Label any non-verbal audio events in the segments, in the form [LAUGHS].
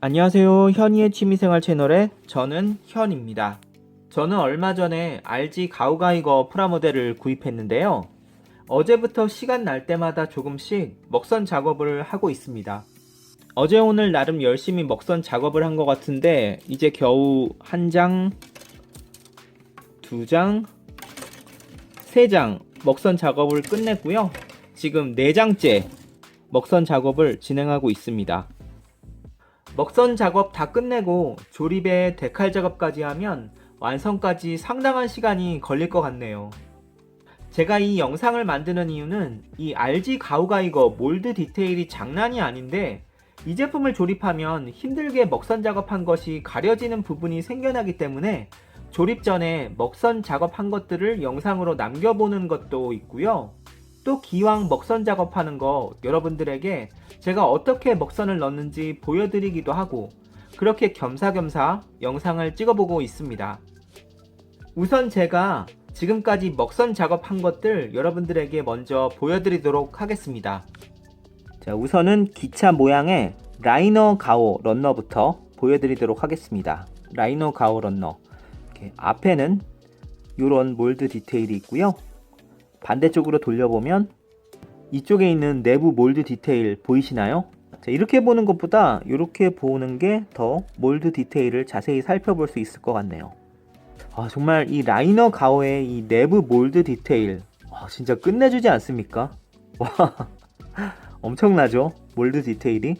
안녕하세요. 현이의 취미생활 채널의 저는 현입니다. 저는 얼마 전에 RG 가우가이거 프라모델을 구입했는데요. 어제부터 시간 날 때마다 조금씩 먹선 작업을 하고 있습니다. 어제 오늘 나름 열심히 먹선 작업을 한 것 같은데 이제 겨우 한 장, 두 장, 세 장 먹선 작업을 끝냈고요. 지금 네 장째 먹선 작업을 진행하고 있습니다. 먹선 작업 다 끝내고 조립에 데칼 작업까지 하면 완성까지 상당한 시간이 걸릴 것 같네요. 제가 이 영상을 만드는 이유는 이 RG 가우가이거 몰드 디테일이 장난이 아닌데 이 제품을 조립하면 힘들게 먹선 작업한 것이 가려지는 부분이 생겨나기 때문에 조립 전에 먹선 작업한 것들을 영상으로 남겨보는 것도 있고요. 또 기왕 먹선 작업하는 거 여러분들에게 제가 어떻게 먹선을 넣는지 보여드리기도 하고 그렇게 겸사겸사 영상을 찍어보고 있습니다. 우선 제가 지금까지 먹선 작업한 것들 여러분들에게 먼저 보여드리도록 하겠습니다. 자, 우선은 기차 모양의 라이너 가오 런너부터 보여드리도록 하겠습니다. 라이너 가오 런너. 앞에는 이런 몰드 디테일이 있고요. 반대쪽으로 돌려보면 이쪽에 있는 내부 몰드 디테일 보이시나요? 자, 이렇게 보는 것보다 이렇게 보는 게 더 몰드 디테일을 자세히 살펴볼 수 있을 것 같네요. 아, 정말 이 라이너 가오의 이 내부 몰드 디테일 아, 진짜 끝내주지 않습니까? [LAUGHS] 와 엄청나죠? 몰드 디테일이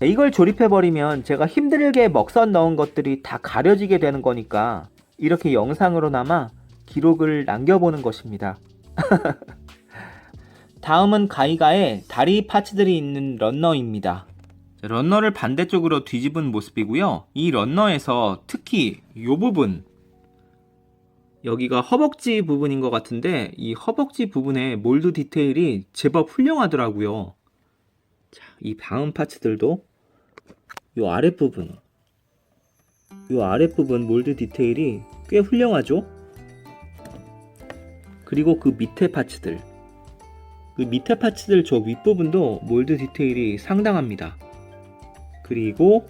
자, 이걸 조립해버리면 제가 힘들게 먹선 넣은 것들이 다 가려지게 되는 거니까 이렇게 영상으로나마 기록을 남겨보는 것입니다. [LAUGHS] 다음은 가이가의 다리 파츠들이 있는 런너입니다. 런너를 반대쪽으로 뒤집은 모습이고요. 이 런너에서 특히 이 부분 여기가 허벅지 부분인 것 같은데 이 허벅지 부분의 몰드 디테일이 제법 훌륭하더라고요. 자, 이 다음 파츠들도 이 아랫부분 이 아랫부분 몰드 디테일이 꽤 훌륭하죠? 그리고 그 밑에 파츠들 그 밑에 파츠들 저 윗부분도 몰드 디테일이 상당합니다. 그리고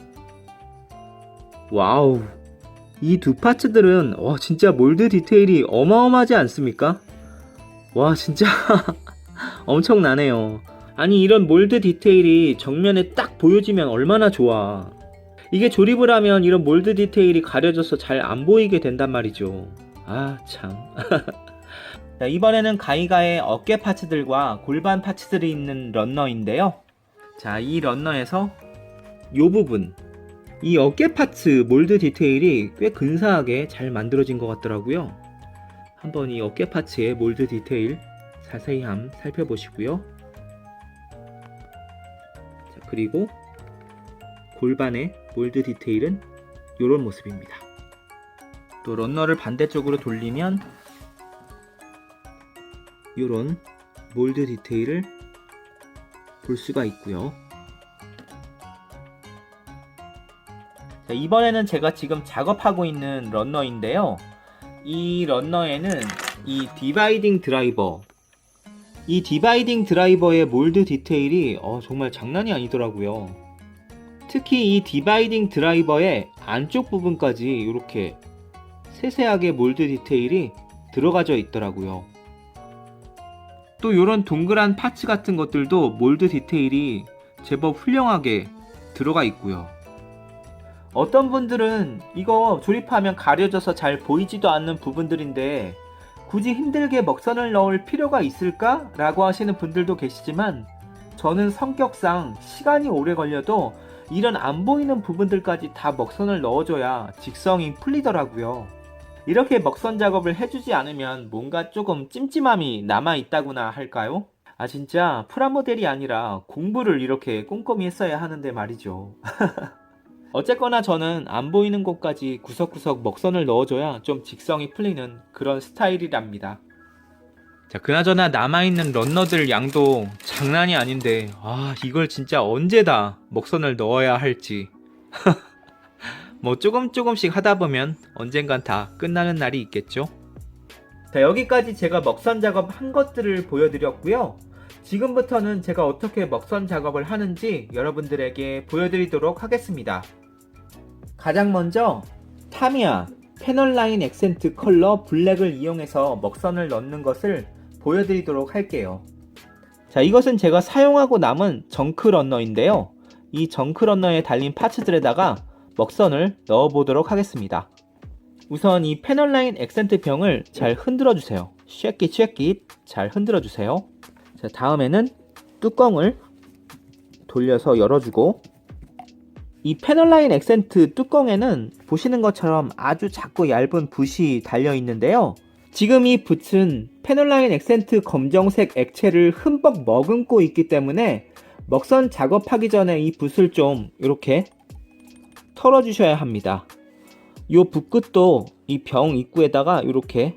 와우 이 두 파츠들은 와 진짜 몰드 디테일이 어마어마하지 않습니까? 와 진짜 [LAUGHS] 엄청나네요. 아니 이런 몰드 디테일이 정면에 딱 보여지면 얼마나 좋아. 이게 조립을 하면 이런 몰드 디테일이 가려져서 잘 안 보이게 된단 말이죠. 아 참. [LAUGHS] 자, 이번에는 가이가의 어깨 파츠들과 골반 파츠들이 있는 런너인데요. 자, 이 런너에서 이 부분, 이 어깨 파츠 몰드 디테일이 꽤 근사하게 잘 만들어진 것 같더라고요. 한번 이 어깨 파츠의 몰드 디테일 자세히 한번 살펴보시고요. 자, 그리고 골반의 몰드 디테일은 이런 모습입니다. 또 런너를 반대쪽으로 돌리면 이런 몰드 디테일을 볼 수가 있고요. 자, 이번에는 제가 지금 작업하고 있는 런너인데요. 이 런너에는 이 디바이딩 드라이버 이 디바이딩 드라이버의 몰드 디테일이 어, 정말 장난이 아니더라고요. 특히 이 디바이딩 드라이버의 안쪽 부분까지 이렇게 세세하게 몰드 디테일이 들어가져 있더라고요. 또 이런 동그란 파츠 같은 것들도 몰드 디테일이 제법 훌륭하게 들어가 있고요. 어떤 분들은 이거 조립하면 가려져서 잘 보이지도 않는 부분들인데 굳이 힘들게 먹선을 넣을 필요가 있을까? 라고 하시는 분들도 계시지만 저는 성격상 시간이 오래 걸려도 이런 안 보이는 부분들까지 다 먹선을 넣어줘야 직성이 풀리더라고요. 이렇게 먹선 작업을 해주지 않으면 뭔가 조금 찜찜함이 남아있다구나 할까요? 아, 진짜 프라모델이 아니라 공부를 이렇게 꼼꼼히 했어야 하는데 말이죠. [LAUGHS] 어쨌거나 저는 안 보이는 곳까지 구석구석 먹선을 넣어줘야 좀 직성이 풀리는 그런 스타일이랍니다. 자, 그나저나 남아있는 런너들 양도 장난이 아닌데, 아, 이걸 진짜 언제 다 먹선을 넣어야 할지. [LAUGHS] 뭐 조금 조금씩 하다 보면 언젠간 다 끝나는 날이 있겠죠. 자, 여기까지 제가 먹선 작업 한 것들을 보여드렸고요. 지금부터는 제가 어떻게 먹선 작업을 하는지 여러분들에게 보여드리도록 하겠습니다. 가장 먼저 타미야 패널 라인 액센트 컬러 블랙을 이용해서 먹선을 넣는 것을 보여드리도록 할게요. 자, 이것은 제가 사용하고 남은 정크 런너인데요. 이 정크 런너에 달린 파츠들에다가 먹선을 넣어보도록 하겠습니다. 우선 이 패널 라인 액센트 병을 잘 흔들어 주세요. 쉐킷 쉐킷 잘 흔들어 주세요. 자, 다음에는 뚜껑을 돌려서 열어주고 이 패널 라인 액센트 뚜껑에는 보시는 것처럼 아주 작고 얇은 붓이 달려 있는데요. 지금 이 붓은 패널 라인 액센트 검정색 액체를 흠뻑 머금고 있기 때문에 먹선 작업하기 전에 이 붓을 좀 이렇게 털어주셔야 합니다. 이 붓끝도 이 병 입구에다가 이렇게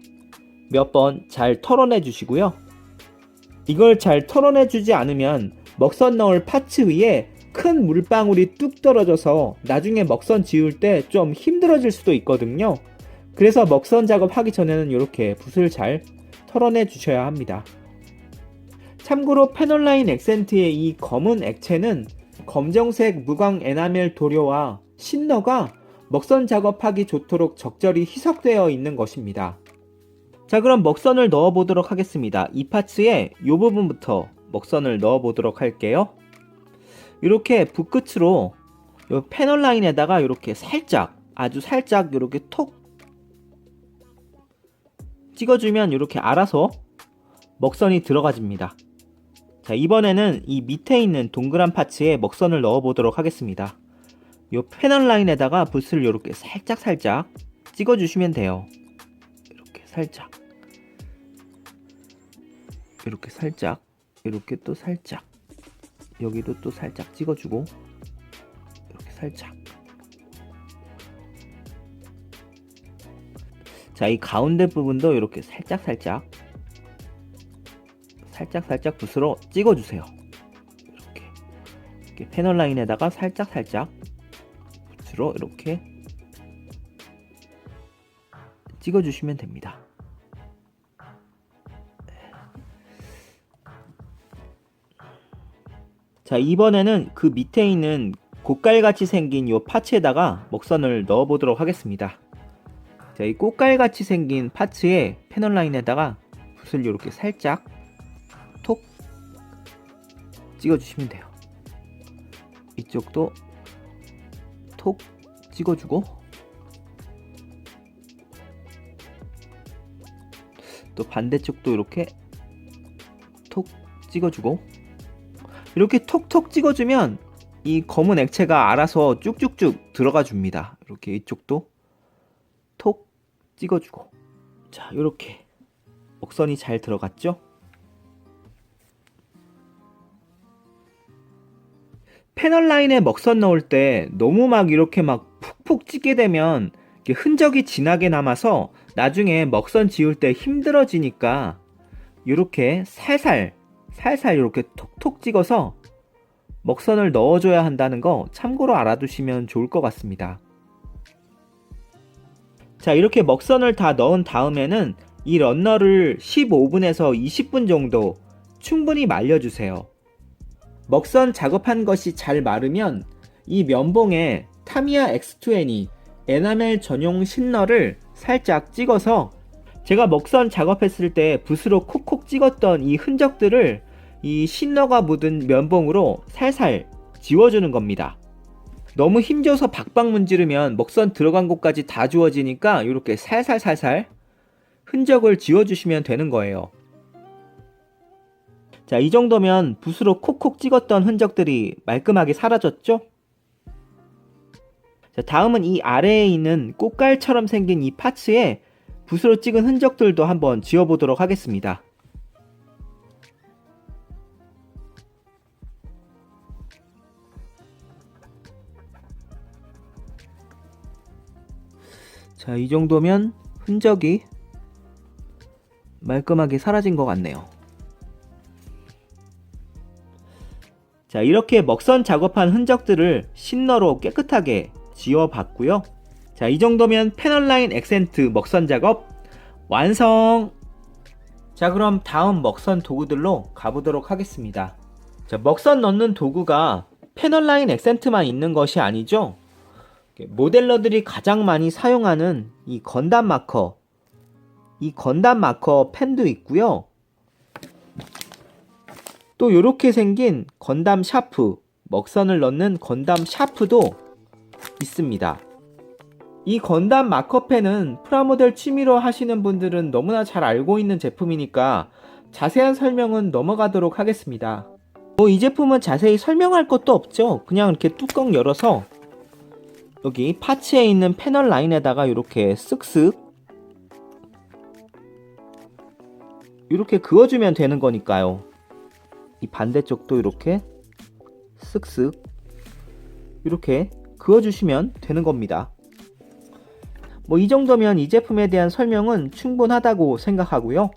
몇 번 잘 털어내 주시고요. 이걸 잘 털어내 주지 않으면 먹선 넣을 파츠 위에 큰 물방울이 뚝 떨어져서 나중에 먹선 지울 때 좀 힘들어질 수도 있거든요. 그래서 먹선 작업하기 전에는 이렇게 붓을 잘 털어내 주셔야 합니다. 참고로 패널라인 액센트의 이 검은 액체는 검정색 무광 에나멜 도료와 신너가 먹선 작업하기 좋도록 적절히 희석되어 있는 것입니다. 자 그럼 먹선을 넣어 보도록 하겠습니다. 이 파츠에 이 부분부터 먹선을 넣어 보도록 할게요. 이렇게 붓끝으로 이 패널 라인에다가 이렇게 살짝 아주 살짝 이렇게 톡 찍어주면 이렇게 알아서 먹선이 들어가집니다. 자 이번에는 이 밑에 있는 동그란 파츠에 먹선을 넣어 보도록 하겠습니다. 이 패널 라인에다가 붓을 이렇게 살짝 살짝 찍어주시면 돼요. 이렇게 살짝. 이렇게 살짝. 이렇게 또 살짝. 여기도 또 살짝 찍어주고. 이렇게 살짝. 자 이 가운데 부분도 이렇게 살짝 살짝. 살짝 살짝 붓으로 찍어주세요. 이렇게, 이렇게 패널 라인에다가 살짝 살짝 붓으로 이렇게 찍어주시면 됩니다. 자 이번에는 그 밑에 있는 꽃갈같이 생긴 이 파츠에다가 먹선을 넣어 보도록 하겠습니다. 자 이 꽃갈같이 생긴 파츠에 패널 라인에다가 붓을 이렇게 살짝 톡 찍어 주시면 돼요. 이쪽도 톡 찍어 주고 또 반대쪽도 이렇게 톡 찍어 주고 이렇게 톡톡 찍어주면 이 검은 액체가 알아서 쭉쭉쭉 들어가 줍니다. 이렇게 이쪽도 톡 찍어주고 자 이렇게 먹선이 잘 들어갔죠? 패널 라인에 먹선 넣을 때 너무 막 이렇게 막 푹푹 찍게 되면 흔적이 진하게 남아서 나중에 먹선 지울 때 힘들어지니까 이렇게 살살 살살 이렇게 톡톡 찍어서 먹선을 넣어줘야 한다는 거 참고로 알아두시면 좋을 것 같습니다. 자, 이렇게 먹선을 다 넣은 다음에는 이 런너를 15분에서 20분 정도 충분히 말려주세요. 먹선 작업한 것이 잘 마르면 이 면봉에 타미야 X20 에나멜 전용 신너를 살짝 찍어서 제가 먹선 작업했을 때 붓으로 콕콕 찍었던 이 흔적들을 이 신너가 묻은 면봉으로 살살 지워주는 겁니다. 너무 힘줘서 박박 문지르면 먹선 들어간 곳까지 다 주워지니까 이렇게 살살살살 흔적을 지워주시면 되는 거예요. 자, 이 정도면 붓으로 콕콕 찍었던 흔적들이 말끔하게 사라졌죠? 자, 다음은 이 아래에 있는 꽃갈처럼 생긴 이 파츠에 붓으로 찍은 흔적들도 한번 지워보도록 하겠습니다. 자, 이 정도면 흔적이 말끔하게 사라진 것 같네요. 자, 이렇게 먹선 작업한 흔적들을 신너로 깨끗하게 지워봤고요. 자, 이 정도면 패널 라인 액센트 먹선 작업 완성! 자, 그럼 다음 먹선 도구들로 가보도록 하겠습니다. 자, 먹선 넣는 도구가 패널 라인 액센트만 있는 것이 아니죠. 모델러들이 가장 많이 사용하는 이 건담 마커, 이 건담 마커 펜도 있고요. 또 이렇게 생긴 건담 샤프, 먹선을 넣는 건담 샤프도 있습니다. 이 건담 마커펜은 프라모델 취미로 하시는 분들은 너무나 잘 알고 있는 제품이니까 자세한 설명은 넘어가도록 하겠습니다. 뭐 이 제품은 자세히 설명할 것도 없죠. 그냥 이렇게 뚜껑 열어서 여기 파츠에 있는 패널 라인에다가 이렇게 쓱쓱 이렇게 그어주면 되는 거니까요. 이 반대쪽도 이렇게 쓱쓱 이렇게 그어주시면 되는 겁니다. 뭐 이 정도면 이 제품에 대한 설명은 충분하다고 생각하고요.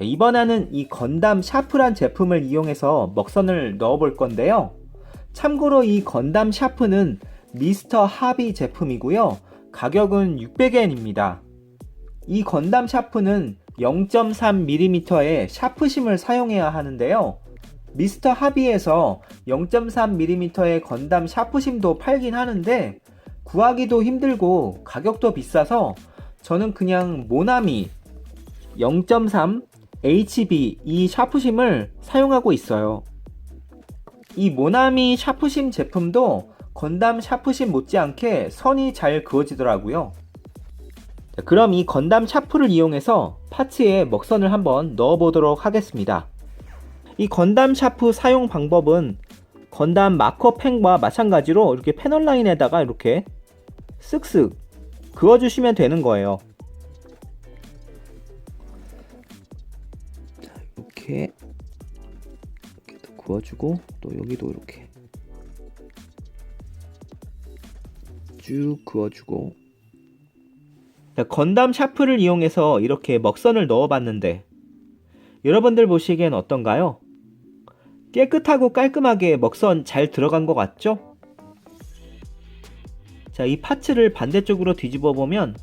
이번에는 이 건담 샤프란 제품을 이용해서 먹선을 넣어 볼 건데요. 참고로 이 건담 샤프는 미스터 하비 제품이고요. 가격은 600엔입니다. 이 건담 샤프는 0.3mm의 샤프심을 사용해야 하는데요. 미스터 하비에서 0.3mm의 건담 샤프심도 팔긴 하는데 구하기도 힘들고 가격도 비싸서 저는 그냥 모나미 0.3 HB 이 샤프심을 사용하고 있어요. 이 모나미 샤프심 제품도 건담 샤프심 못지않게 선이 잘 그어지더라고요. 자, 그럼 이 건담 샤프를 이용해서 파츠에 먹선을 한번 넣어보도록 하겠습니다. 이 건담 샤프 사용 방법은 건담 마커 펜과 마찬가지로 이렇게 패널 라인에다가 이렇게 쓱쓱 그어주시면 되는 거예요. 자, 이렇게 이렇게 또 그어주고 또 여기도 이렇게 쭉 그어주고 자, 건담 샤프를 이용해서 이렇게 먹선을 넣어봤는데 여러분들 보시기엔 어떤가요? 깨끗하고 깔끔하게 먹선 잘 들어간 것 같죠? 자, 이 파츠를 반대쪽으로 뒤집어 보면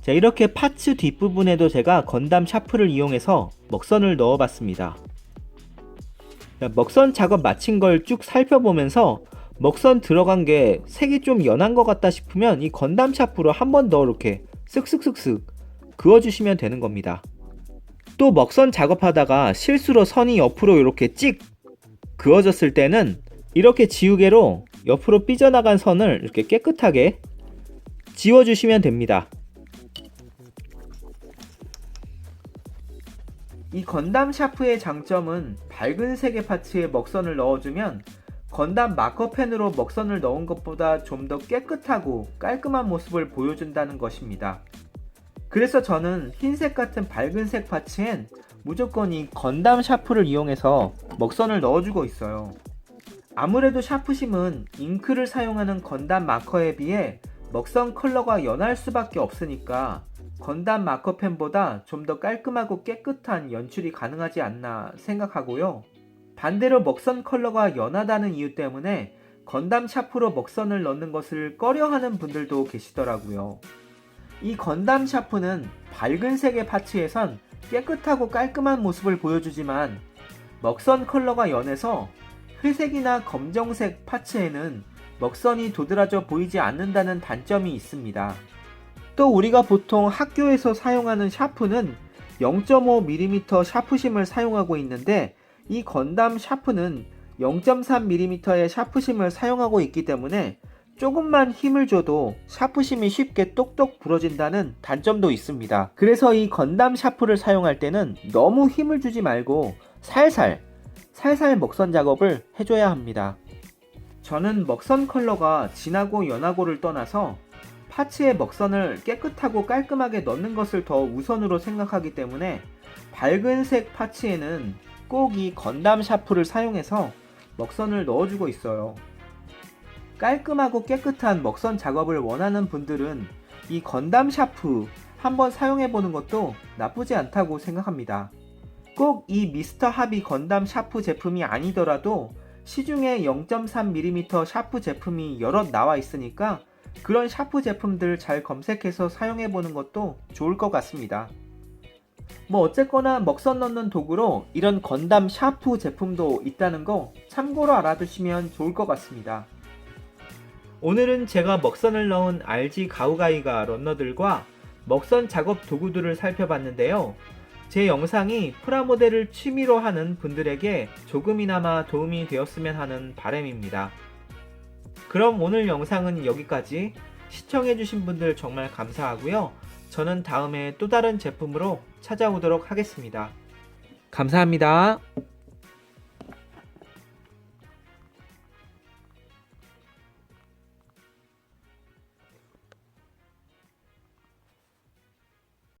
자, 이렇게 파츠 뒷부분에도 제가 건담 샤프를 이용해서 먹선을 넣어 봤습니다. 자, 먹선 작업 마친 걸 쭉 살펴보면서 먹선 들어간 게 색이 좀 연한 것 같다 싶으면 이 건담 샤프로 한 번 더 이렇게 쓱쓱쓱쓱 그어주시면 되는 겁니다. 또 먹선 작업하다가 실수로 선이 옆으로 이렇게 찍 그어졌을 때는 이렇게 지우개로 옆으로 삐져나간 선을 이렇게 깨끗하게 지워주시면 됩니다. 이 건담 샤프의 장점은 밝은 색의 파츠에 먹선을 넣어주면 건담 마커펜으로 먹선을 넣은 것보다 좀 더 깨끗하고 깔끔한 모습을 보여준다는 것입니다. 그래서 저는 흰색 같은 밝은 색 파츠엔 무조건 이 건담 샤프를 이용해서 먹선을 넣어주고 있어요. 아무래도 샤프심은 잉크를 사용하는 건담 마커에 비해 먹선 컬러가 연할 수밖에 없으니까 건담 마커펜보다 좀 더 깔끔하고 깨끗한 연출이 가능하지 않나 생각하고요. 반대로 먹선 컬러가 연하다는 이유 때문에 건담 샤프로 먹선을 넣는 것을 꺼려하는 분들도 계시더라고요. 이 건담 샤프는 밝은 색의 파츠에선 깨끗하고 깔끔한 모습을 보여주지만 먹선 컬러가 연해서 회색이나 검정색 파츠에는 먹선이 도드라져 보이지 않는다는 단점이 있습니다. 또 우리가 보통 학교에서 사용하는 샤프는 0.5mm 샤프심을 사용하고 있는데 이 건담 샤프는 0.3mm의 샤프심을 사용하고 있기 때문에 조금만 힘을 줘도 샤프심이 쉽게 똑똑 부러진다는 단점도 있습니다. 그래서 이 건담 샤프를 사용할 때는 너무 힘을 주지 말고 살살, 살살 먹선 작업을 해줘야 합니다. 저는 먹선 컬러가 진하고 연하고를 떠나서 파츠에 먹선을 깨끗하고 깔끔하게 넣는 것을 더 우선으로 생각하기 때문에 밝은 색 파츠에는 꼭 이 건담 샤프를 사용해서 먹선을 넣어주고 있어요. 깔끔하고 깨끗한 먹선 작업을 원하는 분들은 이 건담 샤프 한번 사용해보는 것도 나쁘지 않다고 생각합니다. 꼭 이 미스터 하비 건담 샤프 제품이 아니더라도 시중에 0.3mm 샤프 제품이 여럿 나와 있으니까 그런 샤프 제품들 잘 검색해서 사용해보는 것도 좋을 것 같습니다. 뭐 어쨌거나 먹선 넣는 도구로 이런 건담 샤프 제품도 있다는 거 참고로 알아두시면 좋을 것 같습니다. 오늘은 제가 먹선을 넣은 RG 가우가이가 런너들과 먹선 작업 도구들을 살펴봤는데요. 제 영상이 프라모델을 취미로 하는 분들에게 조금이나마 도움이 되었으면 하는 바람입니다. 그럼 오늘 영상은 여기까지 시청해주신 분들 정말 감사하고요. 저는 다음에 또 다른 제품으로 찾아오도록 하겠습니다. 감사합니다.